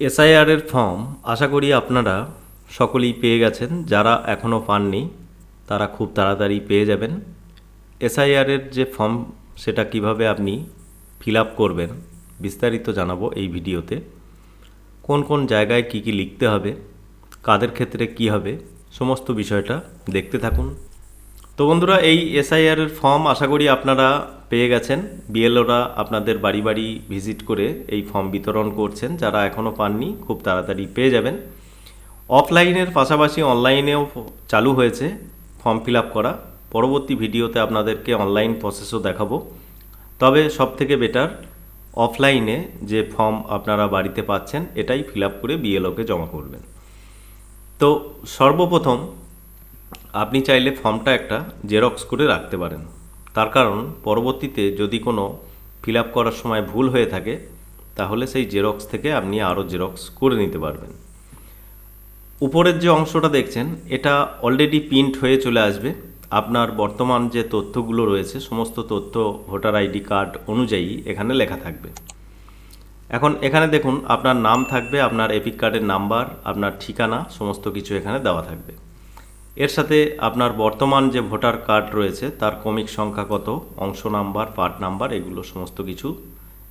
SIR এর form আশা করি আপনারা সকলেই পেয়ে গেছেন। যারা এখনও পাননি, তারা খুব তাড়াতাড়ি পেয়ে যাবেন। এসআইআর এর যে ফর্ম, সেটা কীভাবে আপনি ফিল আপ করবেন, বিস্তারিত জানাব এই ভিডিওতে। কোন কোন জায়গায় কি কি লিখতে হবে, কাদের ক্ষেত্রে কি হবে, সমস্ত বিষয়টা দেখতে থাকুন। তো বন্ধুরা, এই এসআইআর ফর্ম আশা করি আপনারা পেয়ে গেছেন। বিএলওরা আপনাদের বাড়ি বাড়ি ভিজিট করে এই ফর্ম বিতরণ করছেন। যারা এখনও পাননি, খুব তাড়াতাড়ি পেয়ে যাবেন। অফলাইনের পাশাপাশি অনলাইনেও চালু হয়েছে ফর্ম ফিল আপ করা। পরবর্তী ভিডিওতে আপনাদেরকে অনলাইন প্রসেসও দেখাবো। তবে সব থেকে বেটার অফলাইনে যে ফর্ম আপনারা বাড়িতে পাচ্ছেন, এটাই ফিল আপ করে বিএলওকে জমা করবেন। তো সর্বপ্রথম আপনি চাইলে ফর্মটা একটা জেরক্স করে রাখতে পারেন। তার কারণ, পরবর্তীতে যদি কোনো ফিল আপ করার সময় ভুল হয়ে থাকে, তাহলে সেই জেরক্স থেকে আপনি আরও জেরক্স করে নিতে পারবেন। উপরের যে অংশটা দেখছেন, এটা অলরেডি প্রিন্ট হয়ে চলে আসবে। আপনার বর্তমান যে তথ্যগুলো রয়েছে, সমস্ত তথ্য, ভোটার আইডি কার্ড অনুযায়ী এখানে লেখা থাকবে। এখন এখানে দেখুন, আপনার নাম থাকবে, আপনার এপিক কার্ডের নাম্বার, আপনার ঠিকানা, সমস্ত কিছু এখানে দেওয়া থাকবে। এর সাথে আপনার বর্তমান যে ভোটার কার্ড রয়েছে, তার ক্রমিক সংখ্যা কত, অংশ নাম্বার, পার্ট নাম্বার, এগুলো সমস্ত কিছু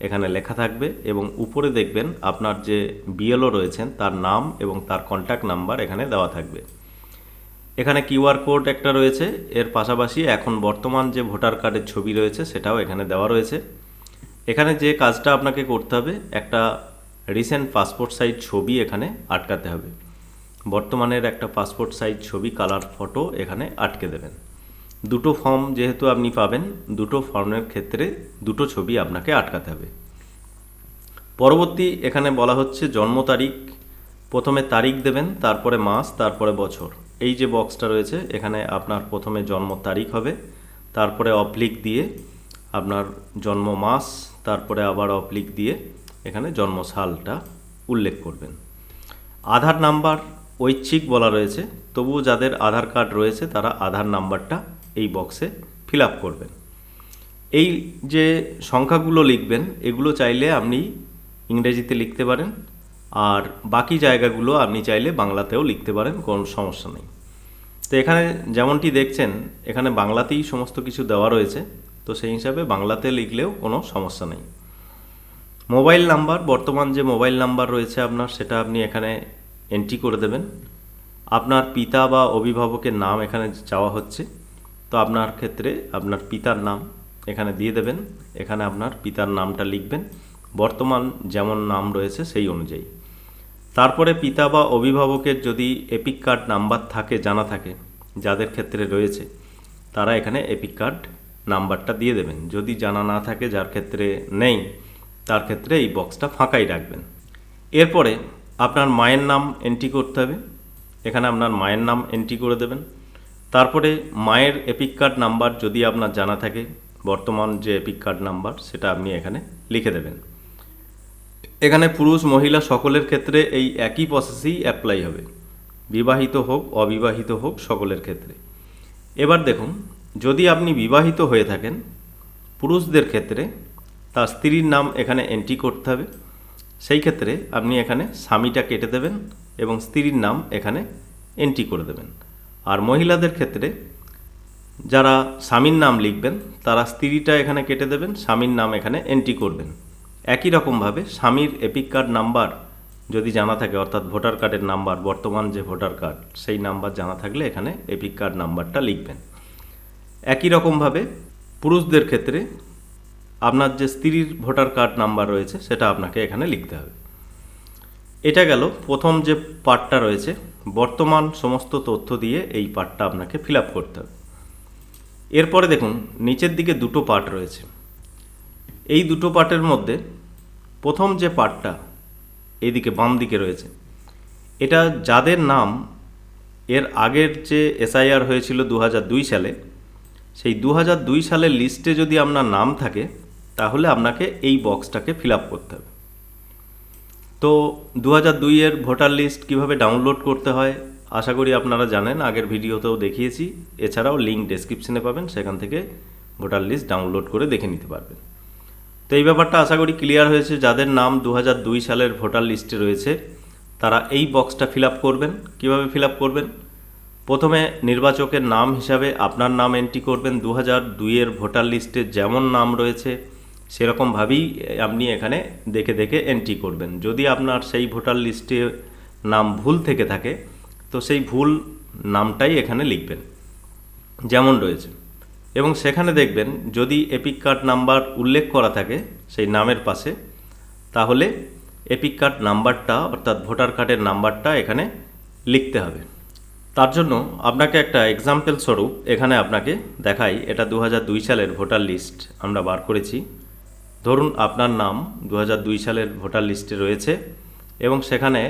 এখানে লেখা থাকবে এবং উপরে দেখবেন আপনার যে বিএলও রয়েছেন, তার নাম এবং তার কন্ট্যাক্ট নাম্বার এখানে দেওয়া থাকবে। এখানে কিউআর কোড একটা রয়েছে, এর পাশাপাশি এখন বর্তমান যে ভোটার কার্ডের ছবি রয়েছে, সেটাও এখানে দেওয়া রয়েছে। এখানে যে কাজটা আপনাকে করতে হবে, একটা রিসেন্ট পাসপোর্ট সাইজ ছবি এখানে আটকাতে হবে। বর্তমানের একটা পাসপোর্ট সাইজ ছবি কালার ফটো এখানে আটকে দেবেন। দুটো ফর্ম যেহেতু আপনি পাবেন, দুটো ফর্মের ক্ষেত্রে দুটো ছবি আপনাকে আটকাতে হবে। পরবর্তী এখানে বলা হচ্ছে জন্ম তারিখ, প্রথমে তারিখ দেবেন, তারপরে মাস, তারপরে বছর। এই যে বক্সটা রয়েছে, এখানে আপনার প্রথমে জন্ম তারিখ হবে, তারপরে অপ্লিক দিয়ে আপনার জন্ম মাস, তারপরে আবার অপ্লিক দিয়ে এখানে জন্ম সালটা উল্লেখ করবেন। আধার নাম্বার ঐচ্ছিক বলা রয়েছে তবুও যাদের আধার কার্ড রয়েছে তারা আধার নাম্বারটা এই বক্সে ফিল আপ করবেন। এই যে সংখ্যাগুলো লিখবেন, এগুলো চাইলে আপনি ইংরেজিতে লিখতে পারেন, আর বাকি জায়গাগুলো আপনি চাইলে বাংলাতেও লিখতে পারেন, কোনো সমস্যা নেই। তো এখানে যেমনটি দেখছেন, এখানে বাংলাতেই সমস্ত কিছু দেওয়া রয়েছে, তো সেই হিসাবে বাংলাতে লিখলেও কোনো সমস্যা নেই। মোবাইল নাম্বার, বর্তমান যে মোবাইল নাম্বার রয়েছে আপনার, সেটা আপনি এখানে এন্ট্রি করে দেবেন। আপনার পিতা বা অভিভাবকের নাম এখানে চাওয়া হচ্ছে। তো আপনার ক্ষেত্রে আপনার পিতার নাম এখানে দিয়ে দেবেন। এখানে আপনার পিতার নামটা লিখবেন। বর্তমান যেমন নাম রয়েছে সেই অনুযায়ী। তারপরে পিতা বা অভিভাবকের যদি এপিক কার্ড নাম্বার থাকে, জানা থাকে, যাদের ক্ষেত্রে রয়েছে, তারা এখানে এপিক কার্ড নাম্বারটা দিয়ে দেবেন। যদি জানা না থাকে, যার ক্ষেত্রে নেই, তার ক্ষেত্রে এই বক্সটা ফাঁকাই রাখবেন। এরপরে আপনার মায়ের নাম এন্ট্রি করতে হবে। এখানে আপনার মায়ের নাম এন্ট্রি করে দেবেন। তারপরে মায়ের এপিক কার্ড নাম্বার যদি আপনার জানা থাকে, বর্তমান যে এপিক কার্ড নাম্বার সেটা আপনি এখানে লিখে দেবেন। এখানে পুরুষ, মহিলা সকলের ক্ষেত্রে এই একই প্রসেসেই অ্যাপ্লাই হবে। বিবাহিত হোক, অবিবাহিত হোক, সকলের ক্ষেত্রে। এবার দেখুন, যদি আপনি বিবাহিত হয়ে থাকেন, পুরুষদের ক্ষেত্রে তার স্ত্রীর নাম এখানে এন্ট্রি করতে হবে। সেই ক্ষেত্রে আপনি এখানে স্বামীটা কেটে দেবেন এবং স্ত্রীর নাম এখানে এন্ট্রি করে দেবেন। আর মহিলাদের ক্ষেত্রে যারা স্বামীর নাম লিখবেন, তারা স্ত্রীটা এখানে কেটে দেবেন, স্বামীর নাম এখানে এন্ট্রি করবেন। একই রকমভাবে স্বামীর এপিক কার্ড নাম্বার যদি জানা থাকে, অর্থাৎ ভোটার কার্ডের নাম্বার, বর্তমান যে ভোটার কার্ড, সেই নাম্বার জানা থাকলে এখানে এপিক কার্ড নাম্বারটা লিখবেন। একই রকমভাবে পুরুষদের ক্ষেত্রে আপনার যে স্ত্রীর ভোটার কার্ড নাম্বার রয়েছে, সেটা আপনাকে এখানে লিখতে হবে। এটা গেল প্রথম যে পার্টটা রয়েছে, বর্তমান সমস্ত তথ্য দিয়ে এই পার্টটা আপনাকে ফিল আপ করতে হবে। এরপরে দেখুন, নিচের দিকে দুটো পার্ট রয়েছে। এই দুটো পার্টের মধ্যে প্রথম যে পার্টটা এইদিকে বাম দিকে রয়েছে, এটা যাদের নাম এর আগের যে এসআইআর হয়েছিল দু হাজার দুই সালে, সেই দু হাজার দুই সালের লিস্টে যদি আপনার নাম থাকে তাহলে আপনাকে এই বক্সটাকে ফিল আপ করতে হবে। তো দু হাজার দুইয়ের ভোটার লিস্ট কীভাবে ডাউনলোড করতে হয়, আশা করি আপনারা জানেন, আগের ভিডিওতেও দেখিয়েছি। এছাড়াও লিঙ্ক ডেসক্রিপশনে পাবেন, সেখান থেকে ভোটার লিস্ট ডাউনলোড করে দেখে নিতে পারবেন। তো এই ব্যাপারটা আশা করি ক্লিয়ার হয়েছে। যাদের নাম দু সালের ভোটার লিস্টে রয়েছে, তারা এই বক্সটা ফিল আপ করবেন। কীভাবে ফিল আপ করবেন? প্রথমে নির্বাচকের নাম হিসাবে আপনার নাম এন্ট্রি করবেন। দু হাজার দুইয়ের ভোটার লিস্টে যেমন নাম রয়েছে সেরকমভাবেই আপনি এখানে দেখে দেখে এন্ট্রি করবেন। যদি আপনার সেই ভোটার লিস্টে নাম ভুল থেকে থাকে, তো সেই ভুল নামটাই এখানে লিখবেন। যেমন রয়েছে। এবং সেখানে দেখবেন, যদি এপিক কার্ড নাম্বার উল্লেখ করা থাকে সেই নামের পাশে, তাহলে এপিক কার্ড নাম্বারটা অর্থাৎ ভোটার কার্ডের নাম্বারটা এখানে লিখতে হবে। তার জন্য আপনাকে একটা এক্সাম্পল স্বরূপ এখানে আপনাকে দেখাই। এটা দু সালের ভোটার লিস্ট আমরা বার করেছি। ধরুন আপনার নাম দু হাজার দুই সালের ভোটার লিস্টে রয়েছে এবং সেখানে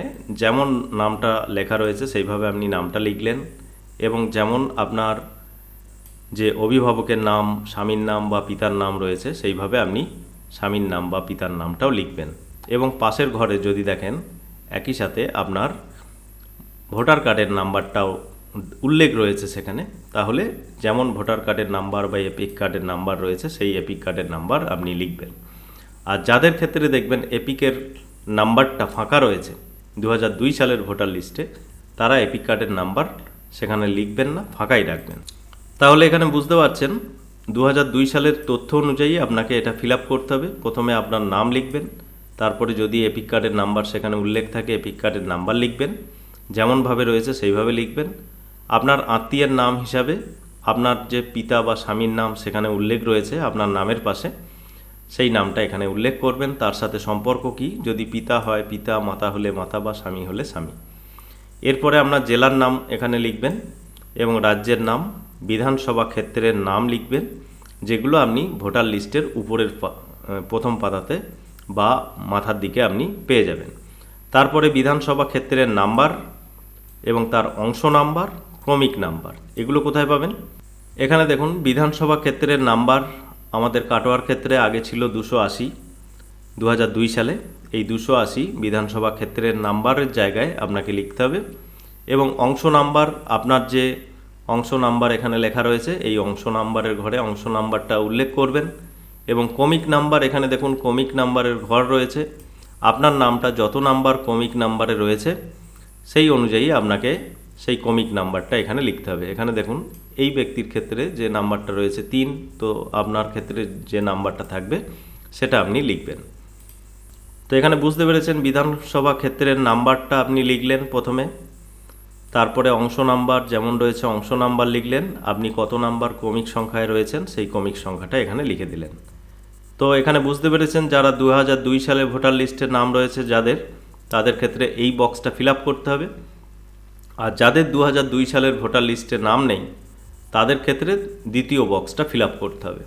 যেমন নামটা লেখা রয়েছে সেইভাবে আপনি নামটা লিখলেন এবং যেমন আপনার যে অভিভাবকের নাম, স্বামীর নাম বা পিতার নাম রয়েছে সেইভাবে আপনি স্বামীর নাম বা পিতার নামটাও লিখবেন। এবং পাশের ঘরে যদি দেখেন, একই সাথে আপনার ভোটার কার্ডের নাম্বারটাও উল্লেখ রয়েছে সেখানে, তাহলে যেমন ভোটার কার্ডের নাম্বার বা এপিক কার্ডের নাম্বার রয়েছে, সেই এপিক কার্ডের নাম্বার আপনি লিখবেন। আর যাদের ক্ষেত্রে দেখবেন এপিকের নাম্বারটা ফাঁকা রয়েছে দু হাজার দুই সালের ভোটার লিস্টে, তারা এপিক কার্ডের নাম্বার সেখানে লিখবেন না, ফাঁকাই রাখবেন। তাহলে এখানে বুঝতে পারছেন দু হাজার দুই সালের তথ্য অনুযায়ী আপনাকে এটা ফিল করতে হবে। প্রথমে আপনার নাম লিখবেন, তারপরে যদি এপিক কার্ডের নাম্বার সেখানে উল্লেখ থাকে, এপিক কার্ডের নাম্বার লিখবেন, যেমনভাবে রয়েছে সেইভাবে লিখবেন। আপনার আত্মীয়ের নাম হিসাবে আপনার যে পিতা বা স্বামীর নাম সেখানে উল্লেখ রয়েছে আপনার নামের পাশে। সেই নামটা এখানে উল্লেখ করবেন। তার সাথে সম্পর্ক কি? যদি পিতা হয়, পিতা, মাতা হলে মাতা বা স্বামী হলে স্বামী। এরপরে আপনার জেলার নাম এখানে লিখবেন এবং রাজ্যের নাম, বিধানসভা ক্ষেত্রের নাম লিখবেন, যেগুলো আপনি ভোটার লিস্টের উপরের প্রথম পাতাতে বা মাথার দিকে আপনি পেয়ে যাবেন। তারপরে বিধানসভা ক্ষেত্রের নাম্বার এবং তার অংশ নাম্বার, ক্রমিক নাম্বার, এগুলো কোথায় পাবেন? এখানে দেখুন, বিধানসভা ক্ষেত্রের নাম্বার আমাদের কাটোয়ার ক্ষেত্রে আগে ছিল দুশো আশি দু দুই সালে এই দুশো আশি বিধানসভা ক্ষেত্রের নাম্বারের জায়গায় আপনাকে লিখতে হবে এবং অংশ নাম্বার, আপনার যে অংশ নাম্বার এখানে লেখা রয়েছে, এই অংশ নাম্বারের ঘরে অংশ নাম্বারটা উল্লেখ করবেন এবং কমিক নাম্বার, এখানে দেখুন কমিক নাম্বারের ঘর রয়েছে, আপনার নামটা যত নাম্বার কমিক নাম্বারে রয়েছে, সেই অনুযায়ী আপনাকে সেই কমিক নাম্বারটা এখানে লিখতে হবে। এখানে দেখুন, এই ব্যক্তির ক্ষেত্রে যে নাম্বারটা রয়েছে তিন, তো আপনার ক্ষেত্রে যে নাম্বারটা থাকবে, সেটা আপনি লিখবেন। তো এখানে বুঝতে পেরেছেন বিধানসভা ক্ষেত্রের নাম্বারটা আপনি লিখলেন প্রথমে। তারপরে অংশ নাম্বার যেমন রয়েছে অংশ নাম্বার লিখলেন, আপনি কত নাম্বার ক্রমিক সংখ্যায় রয়েছেন, সেই ক্রমিক সংখ্যাটা এখানে লিখে দিলেন। তো এখানে বুঝতে পেরেছেন যারা দু সালে ভোটার লিস্টের নাম রয়েছে যাদের, তাদের ক্ষেত্রে এই বক্সটা ফিল করতে হবে। আর যাদের দু সালের ভোটার লিস্টে নাম নেই, তাদের ক্ষেত্রে দ্বিতীয় বক্সটা ফিল করতে হবে।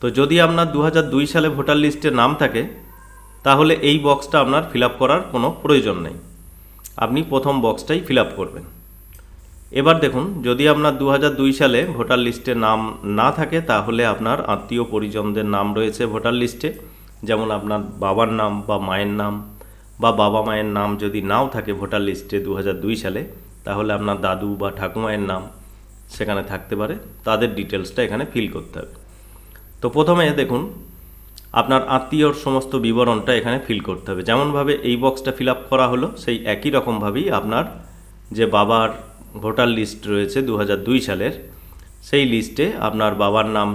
তো যদি আপনার দু সালে ভোটার লিস্টে নাম থাকে, তাহলে এই বক্সটা আপনার ফিল করার কোনো প্রয়োজন নেই। আপনি প্রথম বক্সটাই ফিল আপ করবেন। এবার দেখুন, যদি আপনার দু সালে ভোটার লিস্টে নাম না থাকে, তাহলে আপনার আত্মীয় পরিজনদের নাম রয়েছে ভোটার লিস্টে। যেমন আপনার বাবার নাম বা মায়ের নাম বা বাবা মায়ের নাম যদি নাও থাকে ভোটার লিস্টে দু সালে, তাহলে আপনার দাদু বা ঠাকুমায়ের নাম সেখানে থাকতে পারে। তাদের ডিটেলসটা এখানে ফিল করতে হবে। তো প্রথমে দেখুন, আপনার আত্মীয়র সমস্ত বিবরণটা এখানে ফিল করতে হবে। যেমনভাবে এই বক্সটা ফিল আপ করা হলো, সেই একই রকমভাবেই আপনার যে বাবার ভোটার লিস্ট রয়েছে দু সালের, সেই লিস্টে আপনার বাবার নাম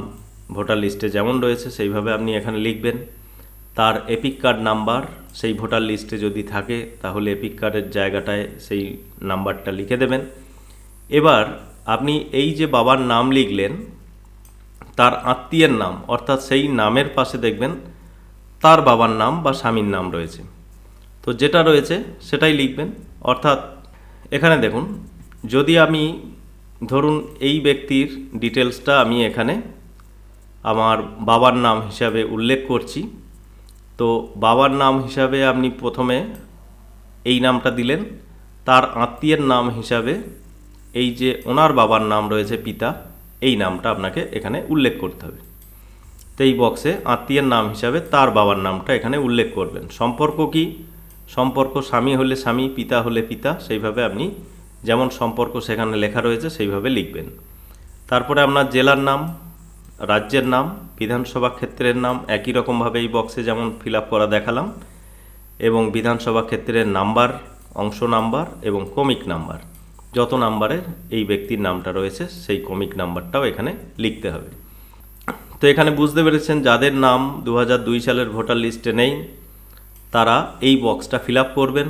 ভোটার লিস্টে যেমন রয়েছে, সেইভাবে আপনি এখানে লিখবেন। তার এপিক কার্ড নাম্বার সেই ভোটার লিস্টে যদি থাকে, তাহলে এপিক কার্ডের জায়গাটায় সেই নাম্বারটা লিখে দেবেন। এবার আপনি এই যে বাবার নাম লিখলেন, তার আত্মীয়ের নাম, অর্থাৎ সেই নামের পাশে দেখবেন তার বাবার নাম বা স্বামীর নাম রয়েছে। তো যেটা রয়েছে সেটাই লিখবেন। অর্থাৎ এখানে দেখুন, যদি আমি ধরুন এই ব্যক্তির ডিটেলসটা আমি এখানে আমার বাবার নাম হিসাবে উল্লেখ করছি তো বাবার নাম হিসাবে আপনি প্রথমে এই নামটা দিলেন। তার আত্মীয়ের নাম হিসাবে এই যে ওনার বাবার নাম রয়েছে পিতা, এই নামটা আপনাকে এখানে উল্লেখ করতে হবে। তো এই বক্সে আত্মীয়ের নাম হিসাবে তার বাবার নামটা এখানে উল্লেখ করবেন। সম্পর্ক কি? সম্পর্ক স্বামী হলে স্বামী, পিতা হলে পিতা, সেইভাবে আপনি যেমন সম্পর্ক সেখানে লেখা রয়েছে সেইভাবে লিখবেন। তারপরে আপনার জেলার নাম রাজ্যের নাম, বিধানসভা ক্ষেত্রের নাম, একই রকমভাবে এই বক্সে যেমন ফিল করা দেখালাম, এবং বিধানসভা ক্ষেত্রের নাম্বার অংশ নাম্বার এবং কমিক নাম্বার যত নাম্বারের এই ব্যক্তির নামটা রয়েছে, সেই কমিক নাম্বারটাও এখানে লিখতে হবে। তো এখানে বুঝতে পেরেছেন, যাদের নাম দু হাজার দুই সালের ভোটার লিস্টে নেই, তারা এই বক্সটা ফিল করবেন।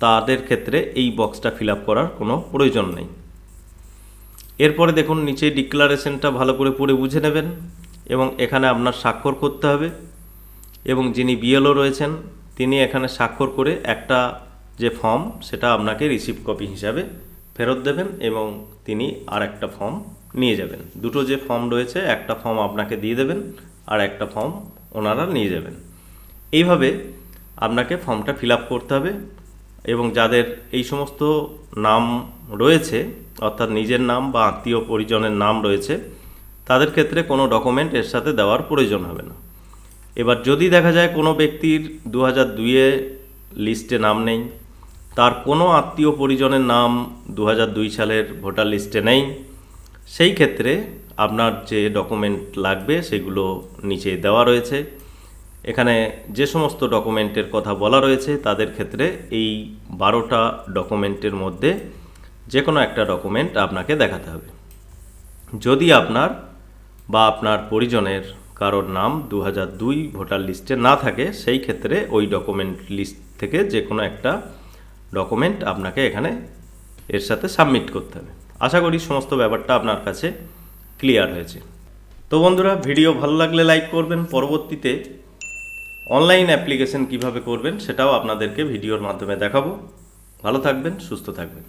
তাদের ক্ষেত্রে এই বক্সটা ফিল করার কোনো প্রয়োজন নেই। এরপরে দেখুন নিচে ডিক্লারেশনটা ভালো করে পড়ে বুঝে নেবেন এবং এখানে আপনার স্বাক্ষর করতে হবে এবং যিনি বিএলও রয়েছেন, তিনি এখানে স্বাক্ষর করে একটা যে ফর্ম সেটা আপনাকে রিসিভ কপি হিসাবে ফেরত দেবেন এবং তিনি আর একটা ফর্ম নিয়ে যাবেন। দুটো যে ফর্ম রয়েছে, একটা ফর্ম আপনাকে দিয়ে দেবেন, আর একটা ফর্ম ওনারা নিয়ে যাবেন। এইভাবে আপনাকে ফর্মটা ফিল করতে হবে। এবং যাদের এই সমস্ত নাম রয়েছে, অর্থাৎ নিজের নাম বা আত্মীয় পরিজনের নাম রয়েছে, তাদের ক্ষেত্রে কোনো ডকুমেন্ট এর সাথে দেওয়ার প্রয়োজন হবে না। এবার যদি দেখা যায় কোনো ব্যক্তির দু হাজার দুইয়ে লিস্টে নাম নেই, তার কোনো আত্মীয় পরিজনের নাম দু দুই সালের ভোটার লিস্টে নেই, সেই ক্ষেত্রে আপনার যে ডকুমেন্ট লাগবে সেগুলো নিচে দেওয়া রয়েছে। এখানে যে সমস্ত ডকুমেন্টের কথা বলা রয়েছে, তাদের ক্ষেত্রে এই বারোটা ডকুমেন্টের মধ্যে যে কোনো একটা ডকুমেন্ট আপনাকে দেখাতে হবে। যদি আপনার বা আপনার পরিজনের কারোর নাম দু দুই ভোটার লিস্টে না থাকে, সেই ক্ষেত্রে ওই ডকুমেন্ট লিস্ট থেকে যে কোনো একটা ডকুমেন্ট আপনাকে এখানে এর সাথে সাবমিট করতে হবে। আশা করি সমস্ত ব্যাপারটা আপনার কাছে ক্লিয়ার হয়েছে। তো বন্ধুরা, ভিডিও ভালো লাগলে লাইক করবেন। পরবর্তীতে অনলাইন অ্যাপ্লিকেশন কীভাবে করবেন সেটাও আপনাদেরকে ভিডিওর মাধ্যমে দেখাবো। ভালো থাকবেন সুস্থ থাকবেন।